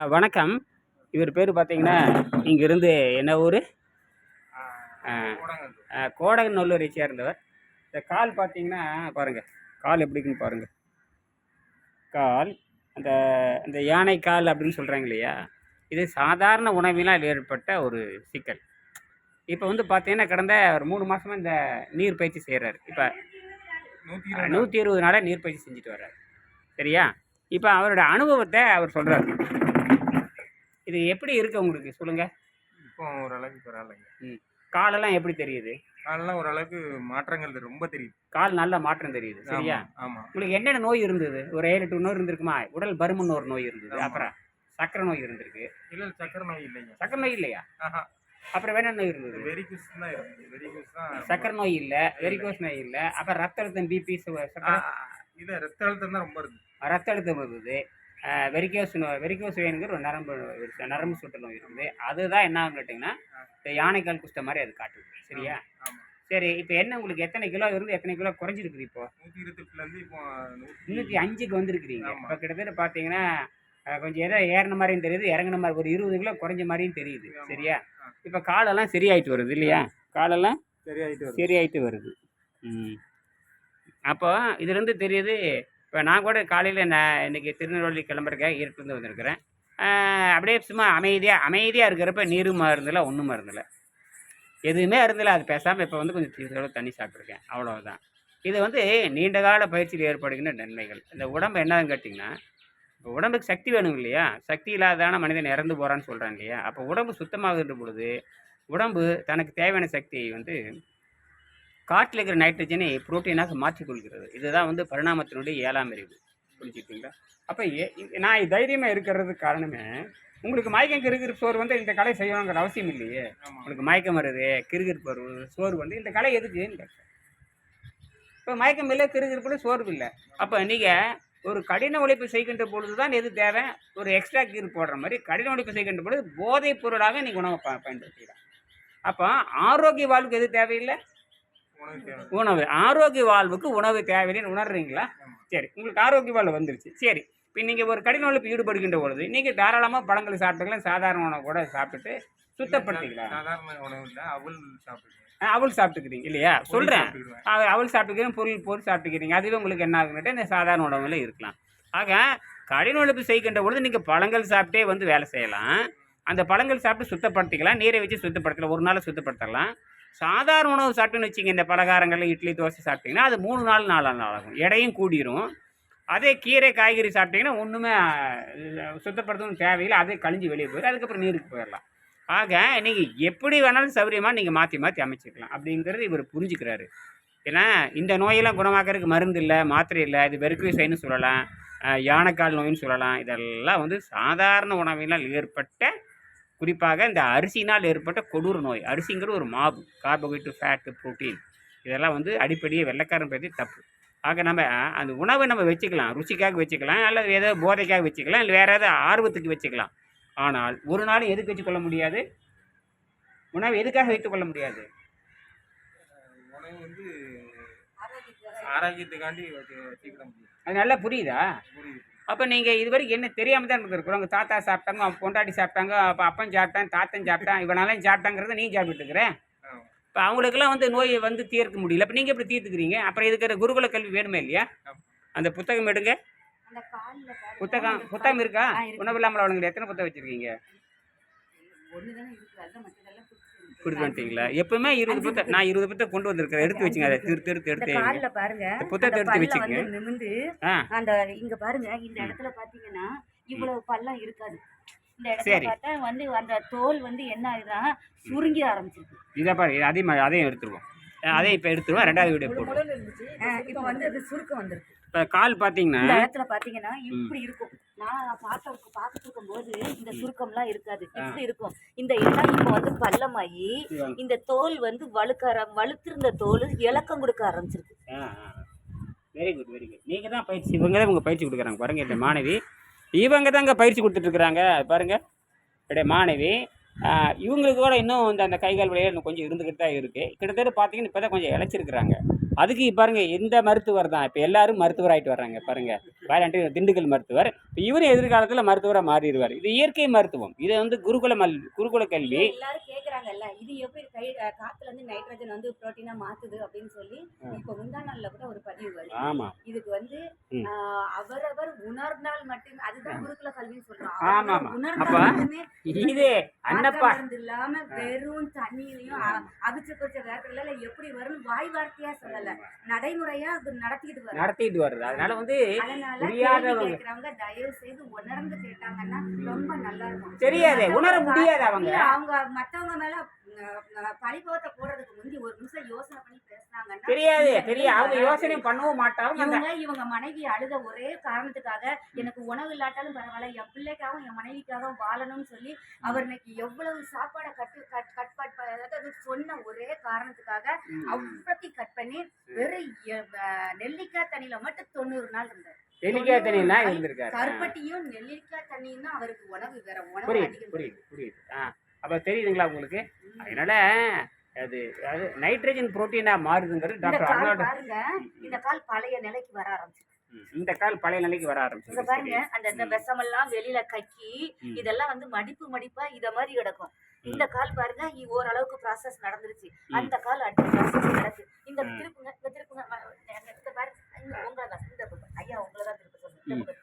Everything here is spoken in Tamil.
வணக்கம். இவர் பேர் பார்த்தீங்கன்னா இங்கிருந்து என்ன ஊர்? கோடகநல்லூரை சேர்ந்தவர். இந்த கால் பார்த்தீங்கன்னா பாருங்கள் கால் எப்படி இருக்குன்னு பாருங்கள் கால் அந்த அந்த யானை கால் அப்படின்னு சொல்கிறாங்க இல்லையா? இது சாதாரண உணவினால் ஏற்பட்ட ஒரு சிக்கல். இப்போ வந்து பார்த்தீங்கன்னா கடந்த ஒரு மூணு மாதமாக இந்த நீர் பயிற்சி செய்கிறாரு இப்போ நூற்றி இருபது நாளாக நீர் பயிற்சி செஞ்சுட்டு வர்றாரு. சரியா? இப்போ அவரோட அனுபவத்தை அவர் சொல்கிறார் இது எப்படி இருக்கு உங்களுக்கு? சொல்லுங்கள் இப்போ ஓரளவுக்கு பரவாயில்லைங்க. காலெல்லாம் எப்படி தெரியுது? காலெல்லாம் ஓரளவுக்கு மாற்றங்கள் ரொம்ப தெரியுது. கால் நல்ல மாற்றம் தெரியுது சரியா? ஆமா, உங்களுக்கு என்னென்ன நோய் இருந்தது? ஒரு ஏழு எட்டு நோய் இருந்திருக்குமா? உடல் பருமன் ஒரு நோய் இருந்தது. அப்புறம் சக்கரை நோய் இருந்திருக்கு. இல்ல சக்கரை நோய் இல்லைங்க. சக்கரை நோய் இல்லையா? அப்புறம் வேற என்ன நோய் இருந்தது? வெரிகுஸ் தான் இருந்தது. வெரிகுஸ் தான் சக்கரை நோய் இல்லை வெரிகோஸ் நோய் இல்லை அப்புறம் ரத்த அழுத்தம் பிபி இல்ல ரத்த அழுத்தம் தான் ரொம்ப இருக்கு ரத்த அழுத்தம் இருந்தது. வெரிகோஸ் நோய் வேணுங்கிற ஒரு நரம்பு நரம்பு சுட்டு நோய் இருக்குது. அதுதான் என்ன ஆகும் கேட்டிங்கன்னா இந்த யானைக்கால் குஷ்ட மாதிரி அது காட்டுது. சரியா? சரி இப்போ என்ன உங்களுக்கு எத்தனை கிலோ இருந்து எத்தனை கிலோ குறைஞ்சிருக்குது இப்போ? நூத்தி இருபத்தெட்டுல இருந்து இப்போ முந்நூற்றி அஞ்சுக்கு வந்திருக்கிறீங்க. இப்போ கிட்டத்தட்ட பார்த்தீங்கன்னா கொஞ்சம் ஏதோ ஏறின மாதிரியும் தெரியுது இறங்கின மாதிரி ஒரு இருபது கிலோ குறைஞ்ச மாதிரியும் தெரியுது. சரியா. இப்போ காலெல்லாம் சரியாயிட்டு வருது இல்லையா? காலெல்லாம் சரியாயிட்டு சரியாயிட்டு வருது. ம். அப்போ இதுலேருந்து தெரியுது இப்போ நான் கூட காலையில் நான் இன்னைக்கு திருநெல்வேலி கிளம்புறக்காக ஈரத்துலேருந்து வந்திருக்கிறேன். அப்படியே சும்மா அமைதியாக அமைதியாக இருக்கிறப்ப நீரும் மருந்தில் ஒன்றும் மருந்தில் எதுவுமே இருந்தில்ல அது பேசாமல் இப்போ வந்து கொஞ்சம் தீவிர தண்ணி சாப்பிட்ருக்கேன் அவ்வளோதான் இது வந்து நீண்ட கால பயிற்சியில் ஏற்படுகின்ற நன்மைகள். இந்த உடம்பு என்னன்னு கேட்டிங்கன்னா இப்போ உடம்புக்கு சக்தி வேணும் இல்லையா? சக்தி இல்லாதான மனிதன் இறந்து போகிறான்னு சொல்கிறான் இல்லையா? அப்போ உடம்பு சுத்தமாகின்ற பொழுது உடம்பு தனக்கு தேவையான சக்தியை வந்து காட்டில் இருக்கிற நைட்ரஜனை புரோட்டீனாக மாற்றிக்கொள்கிறது. இதுதான் வந்து பரிணாமத்தினுடைய ஏழாம் அறிவு. புரிஞ்சுக்கிட்டீங்களா? அப்போ நான் தைரியமாக இருக்கிறதுக்கு காரணமே உங்களுக்கு மயக்கம் கிருகிரு சோறு வந்து இந்த கலை செய்யணுங்கிற அவசியம் இல்லையே. உங்களுக்கு மயக்கம் வருது கிருகிருப்பு வருது சோறு வந்து இந்த கலை எதுக்குன்னு இப்போ மயக்கம் இல்லை கிருகிருப்புல சோர்வு இல்லை. அப்போ நீங்கள் ஒரு கடின உழைப்பு செய்கின்ற பொழுது தான் எது தேவை? ஒரு எக்ஸ்ட்ரா கீர் போடுற மாதிரி கடின உழைப்பு செய்கின்ற பொழுது போதைப் பொருளாக நீங்கள் உணவை பயன்படுத்திக்கலாம். அப்போ ஆரோக்கிய வாழ்வுக்கு எது தேவையில்லை? உணவு ஆரோக்கிய வாழ்வுக்கு உணவு தேவைன்னு உணர்றீங்களா. சரி உங்களுக்கு ஆரோக்கிய வாழ்வு வந்துருச்சு. சரி இப்போ நீங்கள் ஒரு கடின உழைப்பு ஈடுபடுகின்ற பொழுது நீங்கள் தாராளமாக பழங்கள் சாப்பிட்டுக்கலாம் சாதாரண உணவு கூட சாப்பிட்டுட்டு சுத்தப்படுத்திக்கலாம் சாதாரண உணவு இல்ல அவல் சாப்பிடுவேன் ஆ, அவல் சாப்பிட்டுக்கிறீங்க இல்லையா? சொல்கிறேன் சாப்பிட்டுக்குவேன். அவ- அவல் சாப்பிட்டுக்கிறேன் பொருள் பொருள் சாப்பிட்டுக்கிறீங்க. அதுவே உங்களுக்கு என்ன ஆகுன்னுட்டு இந்த சாதாரண உணவுல இருக்கலாம். ஆக கடின உழைப்பு செய்கின்ற பொழுது நீங்கள் பழங்கள் சாப்பிட்டே வந்து வேலை செய்யலாம். அந்த பழங்கள் சாப்பிட்டு சுத்தப்படுத்திக்கலாம் நீரை வச்சு சுத்தப்படுத்தலாம். ஒரு நாள் சுத்தப்படுத்தலாம். சாதாரண உணவு சாப்பிட்டுன்னு வச்சுங்க இந்த பலகாரங்கள் இட்லி தோசை சாப்பிட்டீங்கன்னா அது மூணு நாள் நாலு நாள் ஆகும். எடையும் கூடிரும். அதே கீரை காய்கறி சாப்பிட்டீங்கன்னா ஒன்றுமே சுத்தப்படுத்தணும் தேவையில்லை. அதே கழிஞ்சு வெளியே போயிடும் அதுக்கப்புறம் நீருக்கு போயிடலாம். ஆக நீங்கள் எப்படி வேணாலும் சௌரியமாக நீங்கள் மாற்றி மாற்றி அமைச்சிக்கலாம். அப்படிங்கிறது இவர் புரிஞ்சுக்கிறாரு. ஏன்னா இந்த நோயெல்லாம் குணமாக்கறதுக்கு மருந்து இல்லை மாத்திரை இல்லை. இது வெறுக்குவிசைன்னு சொல்லலாம். யானைக்கால் நோயின்னு சொல்லலாம். இதெல்லாம் வந்து சாதாரண உணவினால் ஏற்பட்ட குறிப்பாக இந்த அரிசினால் ஏற்பட்ட கொடூர நோய். அரிசிங்கிற ஒரு மாவு கார்போஹைட்ரேட் ஃபேட்டு ப்ரோட்டீன் இதெல்லாம் வந்து அடிப்படையே வெள்ளைக்காரன் பற்றி தப்பு. ஆக நம்ம அந்த உணவை நம்ம வச்சுக்கலாம். ருசிக்காக வச்சுக்கலாம். அல்லது ஏதோ போதைக்காக வச்சுக்கலாம். இல்லை வேறு ஏதாவது ஆர்வத்துக்கு வச்சுக்கலாம். ஆனால் ஒரு நாளும் எதுக்கு வச்சுக்கொள்ள முடியாது? உணவு எதுக்காக வைத்துக்கொள்ள முடியாது? உணவு வந்து ஆரோக்கியத்துக்காண்டி அது நல்லா புரியுதா? புரியுது. அப்போ நீங்கள் இது வரைக்கும் என்ன தெரியாமல் தான் இருக்கிறோம் உங்கள் தாத்தா சாப்பிட்டாங்க அவன் பொண்டாட்டி சாப்பிட்டாங்க அப்போ அப்பன் சாப்பிட்டான் தாத்தன் சாப்பிட்டான் இவனாலையும் சாப்பிட்டாங்கிறத நீ சாப்பிட்டு இருக்கிற. இப்போ அவங்களுக்கெல்லாம் வந்து நோயை வந்து தீர்க்க முடியல. இப்போ நீங்கள் எப்படி தீர்த்துக்கிறீங்க? அப்புறம் இதுக்கிற குருகுல கல்வி வேணுமே இல்லையா. அந்த புத்தகம் எடுங்க. அந்த கால்ல பாருங்க. புத்தகம் புத்தகம் இருக்கு. உணவு இல்லாமல் அவனுங்க எத்தனை புத்தகம் வச்சுருக்கீங்க? கொடுத்து வந்துட்டீங்களா? எப்பவுமே இருபது புத்தகம் நான் இருபது புத்தகம் கொண்டு வந்திருக்கிறேன். எடுத்து வச்சுங்க அதை திருத்து எடுத்து எடுத்து கால்ல பாருங்க புத்தகத்தை எடுத்து. வந்து நிமிந்து அந்த இங்க பாருங்க இந்த இடத்துல பாத்தீங்கன்னா இவ்வளவு பள்ளம் இருக்காது. இந்த இடத்துல. பார்த்தா வந்து அந்த தோல் வந்து என்ன ஆகுதுன்னா சுருங்கி ஆரம்பிச்சிருக்கு. இதை பாரு அதையும் அதையும் எடுத்துருவோம். அதையும் இப்போ எடுத்துருவோம். ரெண்டாவது வீடியோ போடுவோம். இப்போ வந்து அது சுருக்கம் வந்திருக்கு. இப்போ கால் பார்த்தீங்கன்னா இந்த இடத்துல பாத்தீங்கன்னா இப்படி இருக்கும். நான் பார்த்த பார்த்துட்டு இருக்கும்போது இந்த சுருக்கம்லாம் இருக்காது. இப்படி இருக்கும். இந்த இடம் இப்போ வந்து பள்ளமாயி இந்த தோல் வந்து வழுக்க வலுத்திருந்த தோல் இலக்கம் கொடுக்க ஆரம்பிச்சிருக்கு. வெரி குட் வெரி குட் நீங்கள் தான் பயிற்சி இவங்க தான் இவங்க பயிற்சி கொடுக்குறாங்க. பாருங்க இந்த மாணவி. இவங்க தாங்க பயிற்சி கொடுத்துட்ருக்குறாங்க பாருங்க. என்னுடைய மாணவி. இவங்களுக்கு கூட இன்னும் இந்த அந்த கைகால் இன்னும் கொஞ்சம் இருந்துக்கிட்டு தான் இருக்குது கிட்டத்தட்ட பார்த்தீங்கன்னா இப்போ தான் கொஞ்சம் இழைச்சிருக்கிறாங்க. அதுக்கு பாருங்க இந்த மருத்துவர் தான்? இப்போ எல்லாரும் மருத்துவர் ஆயிட்டு வர்றாங்க பாருங்க. வேலாண்டி திண்டுக்கல் மருத்துவர். இப்போ இவரும் எதிர்காலத்தில் மருத்துவராக மாறிடுவார். இது இயற்கை மருத்துவம். இது வந்து குருகுல மல் குருகுல கல்வி எல்லாரும் கேக்குறாங்கல்ல இது எப்படி கை காத்துல இருந்து நைட்ரஜன் வந்து புரோட்டீனா மாத்துது அப்படின்னு சொல்லி. இப்ப முந்தா நாள்ல கூட ஒரு பதிவு வருது. ஆமாம் இதுக்கு வந்து அவரவர் உணர்ந்தால் மட்டும் அதுதான் குருகுல கல்வின்னு சொல்றோம். ஆமா, அவரவர் ஆமா. உணர்ந்தால் அப்ப இது அன்னப்பா. இல்லாம வெறும் தண்ணியிலையும் அவிச்சு கொஞ்ச வேர்க்கடல எப்படி வரும் வாய் வார்த்தையா சொல்லல. நடைமுறையா அது நடத்திட்டு வரும் நடத்திட்டு வருது அதனால வந்து கேட்கறவங்க தயவு செய்து உணர்ந்து கேட்டாங்கன்னா ரொம்ப நல்லா இருக்கும் தெரியாதே உணர முடியாது அவங்க. அவங்க மத்தவங்க மேல பழிபவத்தை போடுறதுக்கு முந்தி ஒரு நிமிஷம் யோசனை பண்ணி தெரியாது தெரியாது அவங்க யோசனை பண்ணவும் மாட்டாங்க. இவங்க இவங்க மனைவி அழுத ஒரே காரணத்துக்காக எனக்கு உணவு இல்லாட்டாலும் பரவாயில்ல என் பிள்ளைக்காகவும் என் மனைவிக்காகவும் வாழணும்னு சொல்லி அவர் இன்னைக்கு எவ்வளவு சாப்பாடை கட்டு கட் கட் அதாவது சொன்ன ஒரே காரணத்துக்காக அவ்வளோத்தையும் கட் பண்ணி வெறும் நெல்லிக்காய் தண்ணியில மட்டும் தொண்ணூறு நாள் இருந்தார் தெளிக்கா தண்ணியெல்லாம் இருந்திருக்காரு. கருப்பட்டியும் நெல்லிக்காய் தண்ணியும் தான் அவருக்கு உணவு வேற உணவு புரியுது புரியுது புரியுது. ஆ அப்போ தெரியுதுங்களா உங்களுக்கு? அதனால அது அது நைட்ரஜன் புரோட்டீனாக மாறுதுங்கிறது டாக்டர் அருணா இந்த கால் பழைய நிலைக்கு வர ஆரம்பிச்சு இந்த கால் பழைய நிலைக்கு வர ஆரம்பிச்சு பாருங்க அந்த இந்த விஷமெல்லாம் வெளியில கக்கி இதெல்லாம் வந்து மடிப்பு மடிப்பா இத மாதிரி கிடக்கும். இந்த கால் பாருங்க ஓரளவுக்கு ப்ராசஸ் நடந்துருச்சு. அந்த கால் அடுத்த ப்ராசஸ் நடக்கு. இந்த திருப்புங்க இந்த திருப்புங்க இந்த பாருங்க உங்களை தான் இந்த ஐயா உங்களை தான் திருப்ப சொல்லுங்க.